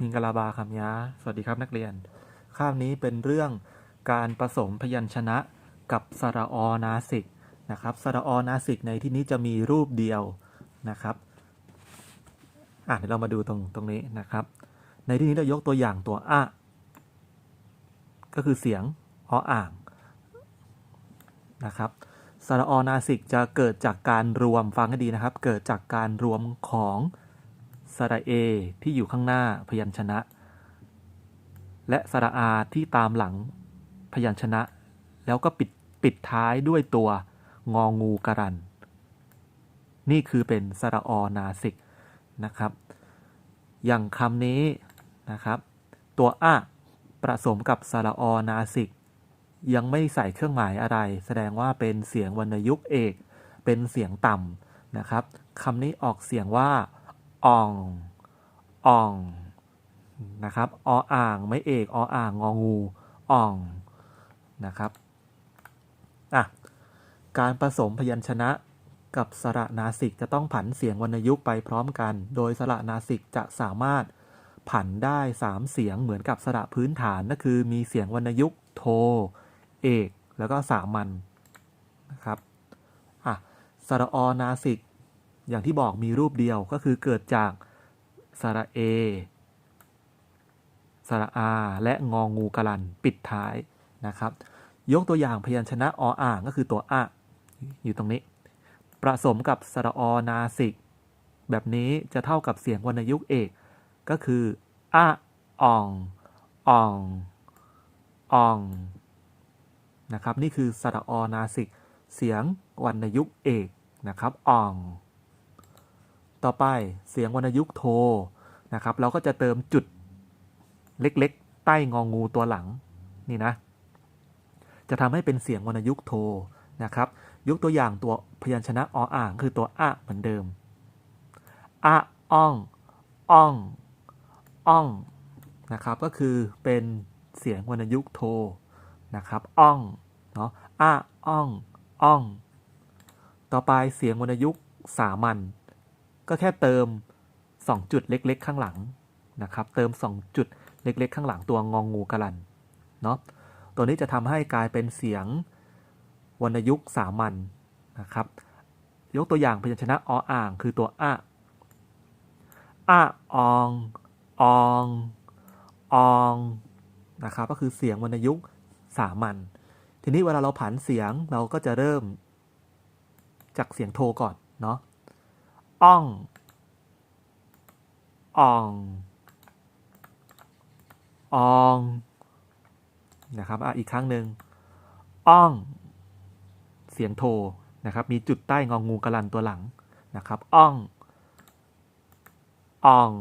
มิงกลาบาคำยาสวัสดีครับนักเรียนคาบนี้เป็นเรื่องการผสมพยัญชนะกับสระอนาสิกนะครับสระอนาสิกในที่นี้จะมีรูปเดียวนะครับอะเดี๋ยวเรามาดูตรงตรงนี้นะครับ ในที่นี้เรายกตัวอย่างตัวอะก็คือเสียงออ่างนะครับสระอนาสิกจะเกิดจากการรวมฟังให้ดีนะครับ เกิดจากการรวมของ สระเอที่อยู่ข้างหน้าพยัญชนะ และสระอาที่ตามหลังพยัญชนะ แล้วก็ปิดปิดท้ายด้วยตัวงองูกรัน นี่คือเป็นสระอนาสิกนะครับ อย่างคำนี้นะครับ ตัวอะผสมกับสระอนาสิก ยังไม่ใส่เครื่องหมายอะไร แสดงว่าเป็นเสียงวรรณยุกต์เอก เป็นเสียงต่ำนะครับคำนี้ออกเสียงว่า อ่องอ่องนะครับออ่างไม่เอกออ่างงองูอ่องนะครับอะการผสมพยัญชนะกับสระนาสิกจะต้องผันเสียงวรรณยุกต์ไปพร้อมกัน โดยสระนาสิกจะสามารถผันได้ 3 เสียงเหมือนกับสระพื้นฐานก็คือมีเสียงวรรณยุกต์โท เอก แล้วก็สามัญนะครับอะสระอนาสิก อย่างที่บอกมีรูปเดียวก็คือเกิดจากสระเอ สระอา และงองูกลันปิดท้ายนะครับ ยกตัวอย่างพยัญชนะออ่างก็คือตัวอะอยู่ตรงนี้ผสมกับสระอนาสิก แบบนี้จะเท่ากับเสียงวรรณยุกต์เอก ก็คืออะอ่องอ่องอ่องนะครับ นี่คือสระอนาสิก เสียงวรรณยุกต์เอกนะครับอ่อง ต่อไปเสียงวรรณยุกโทนะครับ เราก็จะเติมจุดเล็กๆ ใต้งองูตัวหลังนี่นะ จะทำให้เป็นเสียงวรรณยุกโทนะครับ ยกตัวอย่างตัวพยัญชนะออ่างคือตัวอะเหมือนเดิมอะอ่องอ่องอ่องนะครับ ก็คือเป็นเสียงวรรณยุกโทนะครับอ่องเนาะอะอ่องอ่อง ต่อไปเสียงวรรณยุกสามัญ ก็แค่เติม 2 จุดเล็ก ๆ ข้างหลังนะครับ เติม 2 จุดเล็ก ๆ ข้างหลังตัวงองงูกระลันเนาะตัวนี้จะทำให้กลายเป็นเสียงวรรณยุกต์สามัญนะครับ ยกตัวอย่างพยัญชนะออ่างคือตัวอะอะอองอองอองนะครับก็คือเสียงวรรณยุกต์สามัญทีนี้เวลาเราผันเสียงเราก็จะเริ่มจากเสียงโทก่อนเนาะ อ่องอ่องอองนะครับอะอีกครั้งหนึ่งอ่อง เสียงโทนะครับ มีจุดใต้งองูกระลันตัวหลังนะครับอ่องอ่อง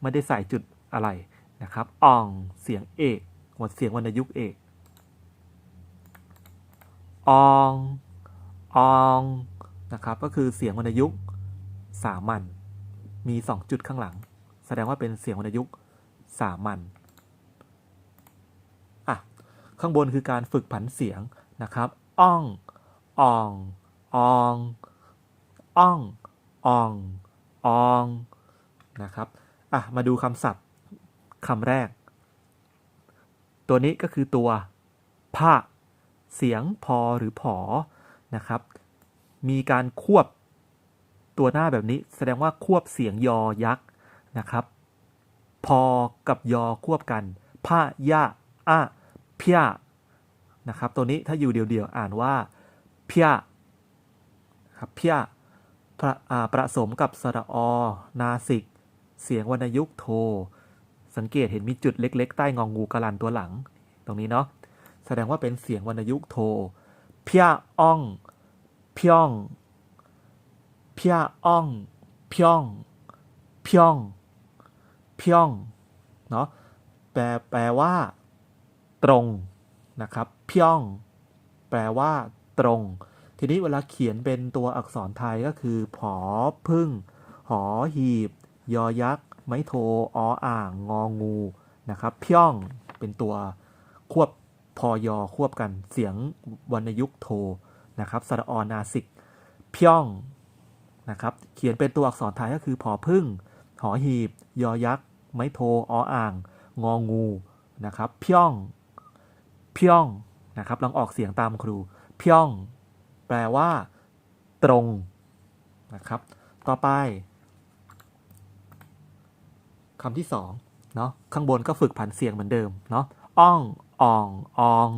ไม่ได้ใส่จุดอะไรนะครับอ่องเสียงเอกหมดเสียงวรรณยุกต์เอกอองอองนะครับ ก็คือเสียงวรรณยุกต์ สามัญมี2จุดข้างหลัง แสดงว่าเป็นเสียงวรรณยุกต์สามัญอะข้างบนคือการฝึกผันเสียงนะครับอ่องอ่องอองอ่องอ่องอองนะครับอะมาดูคำศัพท์คำแรก ตัวนี้ก็คือตัวพะเสียงพอหรือผอนะครับ มีการควบ ตัวหน้าแบบนี้แสดงว่าควบเสียงยอยักษ์นะครับ พอกับยอควบกันพะยะอะเพียนะครับ ตัวนี้ถ้าอยู่เดียวๆอ่านว่าเพียครับเพียประประสมกับสระอ นาสิก เสียงวรรณยุกโท สังเกตเห็นมีจุดเล็ก ๆ ใต้งองงูกระลันตัวหลัง ตรงนี้เนาะ แสดงว่าเป็นเสียงวรรณยุกโท เพียอ่อง เพียง พียอ่องพียงพียงพียงเนาะแปลแปลว่า ตรงนะครับพียงแปลว่า ตรง ทีนี้เวลาเขียนเป็นตัวอักษรไทยก็คือผอพึ่ง หอหีบ ยอยักษ์ไม้โทออ่าง งองูนะครับพียงเป็นตัวควบพอยอควบกันเสียงวรรณยุกโทนะครับสระออนาสิกพียง นะครับ เขียนเป็นตัวอักษรไทยก็คือผอพึ่ง หอหีบ ยอยักษ์ ไม้โทออ่าง งองูนะครับเพี้ยงเพี้ยงนะครับลองออกเสียงตามครูเพี้ยงแปลว่า ตรงนะครับ ต่อไปคำที่สองเนาะข้างบนก็ฝึกผันเสียงเหมือนเดิมเนาะอ่องอ่องออง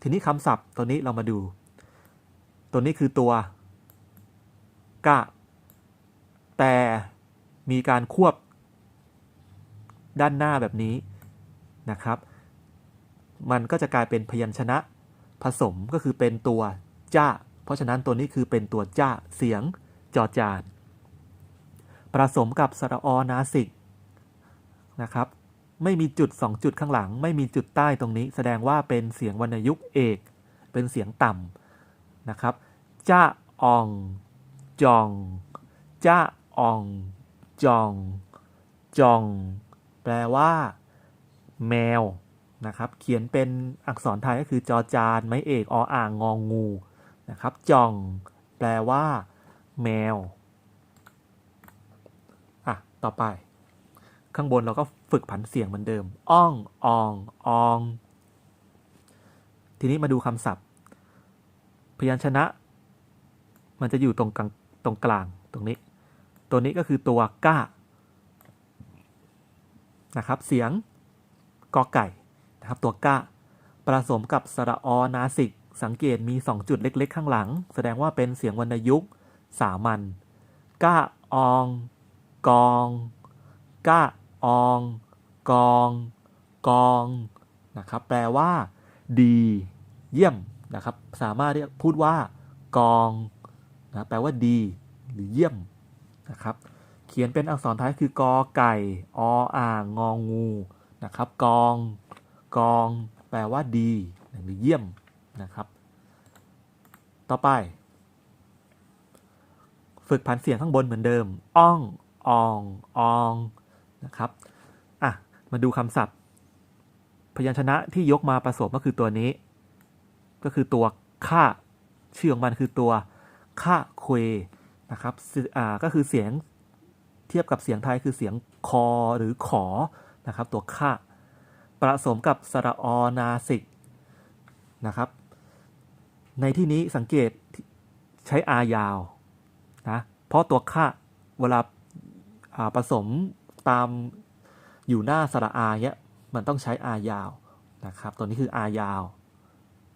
ทีนี้คำศัพท์ตัวนี้เรามาดู ตัวนี้คือตัว กะ แต่มีการควบด้านหน้าแบบนี้นะครับ มันก็จะกลายเป็นพยัญชนะผสมก็คือเป็นตัวจ้า เพราะฉะนั้นตัวนี้คือเป็นตัวจ้าเสียงจอจานผสมกับสระอนาสิกนะครับ ไม่มีจุด 2 จุดข้างหลัง ไม่มีจุดใต้ตรงนี้ แสดงว่าเป็นเสียงวรรณยุกต์เอก เป็นเสียงต่ำนะครับจ้าออง จองจ้าออง จอง จอง แปลว่า แมวนะครับ เขียนเป็นอักษรไทยก็คือจอจาน ไม้เอกออ่างงองงูนะครับ จอง แปลว่า แมวอะต่อไป ข้างบนเราก็ฝึกผันเสียงเหมือนเดิม อ้องออง ออง ทีนี้มาดูคำศัพท์ พยัญชนะ มันจะอยู่ตรงกลาง ตรงกลางตรงนี้ ตัวนี้ก็คือตัวก้านะครับเสียงกอไก่นะครับตัวก้าผสมกับสระอนาสิก สังเกตมี 2 จุดเล็กๆ ข้างหลัง แสดงว่าเป็นเสียงวรรณยุกต์สามัญก้าอองกองก้าอองกองกองนะครับแปลว่า ดี เยี่ยมนะครับ สามารถเรียกพูดว่ากอง นะแปลว่าดีหรือเยี่ยมนะครับเขียนเป็นอักษรไทยคือกอไก่ออ่างงองูนะครับกองกอง แปลว่าดีหรือเยี่ยมนะครับ ต่อไป ฝึกผันเสียงข้างบนเหมือนเดิมอ้องอองอองนะครับอะมาดูคำศัพท์ พยัญชนะที่ยกมาผสมก็คือตัวนี้ ก็คือตัวค่าชื่อของมันคือตัว ค่าเควนะครับอ่าก็คือเสียงเทียบกับเสียงไทยคือเสียงคอหรือขอนะครับตัวค่าผสมกับสระอนาสิกนะครับ ในที่นี้สังเกตใช้อายาวนะเพราะตัวค่าเวลาผสมตามอยู่หน้าสระอาเนี้ยมันต้องใช้อายาวนะครับ ตัวนี้คืออายาว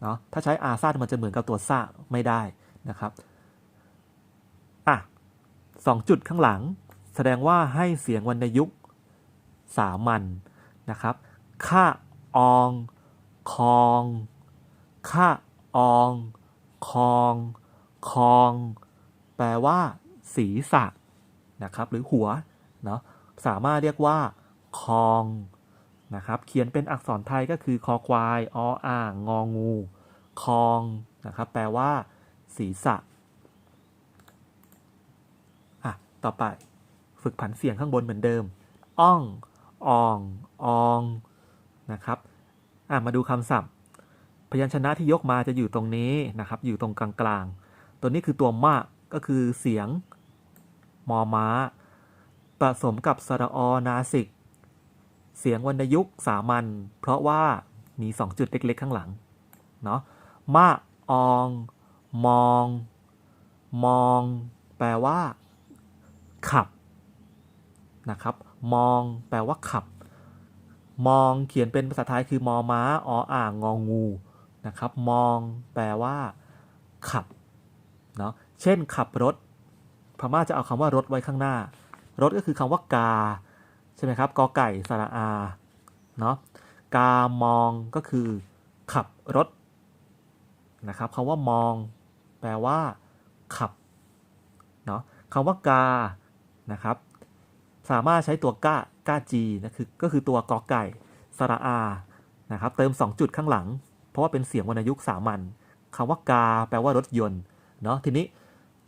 เนาะถ้าใช้อาสั้นมันจะเหมือนกับตัวซาไม่ได้นะครับ สองจุดข้างหลัง แสดงว่าให้เสียงวรรณยุกต์สามัญนนะครับค่าอองคองค่าอองคองคอง แปลว่าศีรษะนะครับ หรือหัวเนาะสามารถเรียกว่าคองนะครับเขียนเป็นอักษรไทยก็คือคอควายออ่างงองู คองนะครับแปลว่า ศีรษะอะ ต่อไป ฝึกผันเสียงข้างบนเหมือนเดิม อ้องอองอองนะครับอะมาดูคำศัพท์ พยัญชนะที่ยกมาจะอยู่ตรงนี้นะครับ อยู่ตรงกลางๆ ตัวนี้คือตัวมะก็คือเสียงมอม้า ผสมกับสระอนาสิก เสียงวรรณยุกต์สามัญเพราะว่ามี2จุดเล็กๆ ข้างหลัง เนาะมะออง มอง มอง แปลว่า ขับนะครับ มองแปลว่าขับ มองเขียนเป็นภาษาไทยคือมอม้าออ่างงองูนะครับ มองแปลว่า ขับเนาะเช่น ขับรถ พม่าจะเอาคำว่ารถไว้ข้างหน้า รถก็คือคำว่ากา ใช่ไหมครับกอไก่สระอาเนาะกามองก็คือ ขับรถนะครับคำว่ามอง แปลว่า ขับเนาะคำว่ากา นะครับ สามารถใช้ตัวก้าก้าจีนะคือก็คือตัวกอไก่สระอานะครับเติม 2 จุดข้างหลัง เพราะว่าเป็นเสียงวรรณยุกต์สามัญคำว่ากา แปลว่ารถยนต์เนาะทีนี้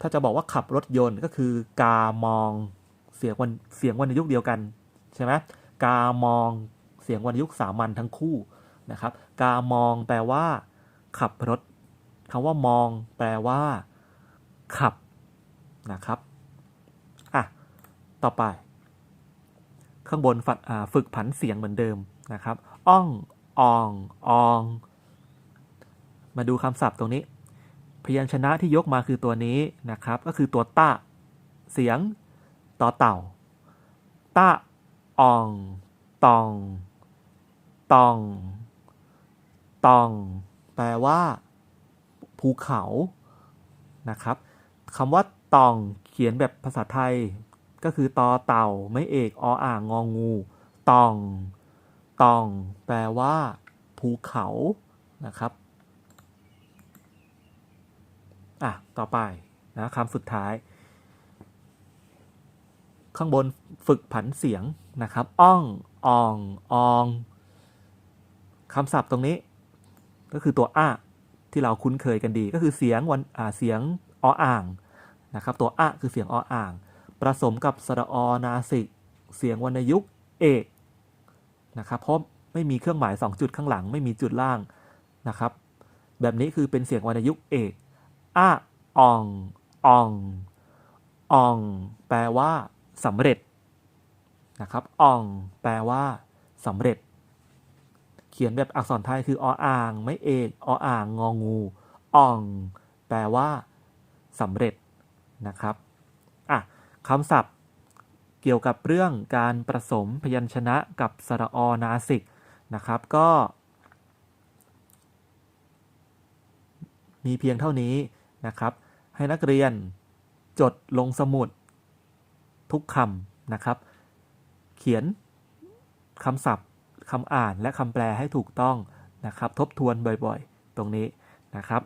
ถ้าจะบอกว่าขับรถยนต์ก็คือกามองเสียงวันเสียงวรรณยุกต์เดียวกันใช่ไหมกามองเสียงวรรณยุกต์สามัญทั้งคู่นะครับกามองแปลว่า ขับรถคำว่ามอง แปลว่า ขับนะครับ ต่อไปคข้างบนฝึกผันเสียงเหมือนเดิมนะครับอ่องอองออง มาดูคำศัพท์ตรงนี้ พยัญชนะที่ยกมาคือตัวนี้นะครับ ก็คือตัวตะเสียงต่อเต่าตะอองตองตองตอง แปลว่า ภูเขานะครับคำว่าตองเขียนแบบภาษาไทย ก็คือตอเต่าไม่เอกออ่างงองูตองตอง แปลว่า ภูเขานะครับอะต่อไปนะคำสุดท้าย ข้างบนฝึกผันเสียงนะครับอ่องอองอองคำศัพท์ตรงนี้ ก็คือตัวอะที่เราคุ้นเคยกันดี ก็คือเสียงวันอ่าเสียงออ่างนะครับ ตัวอะคือเสียงออ่าง ผสมกับสระอนาสิก เสียงวรรณยุกต์เอกนะครับเพราะไม่มีเครื่องหมาย 2 จุดข้างหลังไม่มีจุดล่างนะครับ แบบนี้คือเป็นเสียงวรรณยุกต์เอกอะอองอองออง แปลว่าสำเร็จนะครับออง แปลว่าสำเร็จ เขียนแบบอักษรไทยคือออ่าง ไม่เอกออ่างงองูอ่อง แปลว่าสำเร็จนะครับ คำศัพท์เกี่ยวกับเรื่องการผสมพยัญชนะกับสระอนาสิกนะครับก็ มีเพียงเท่านี้นะครับ ให้นักเรียนจดลงสมุดทุกคำนะครับ เขียนคำศัพท์คำอ่านและคำแปลให้ถูกต้องนะครับ ทบทวนบ่อยๆ ตรงนี้นะครับ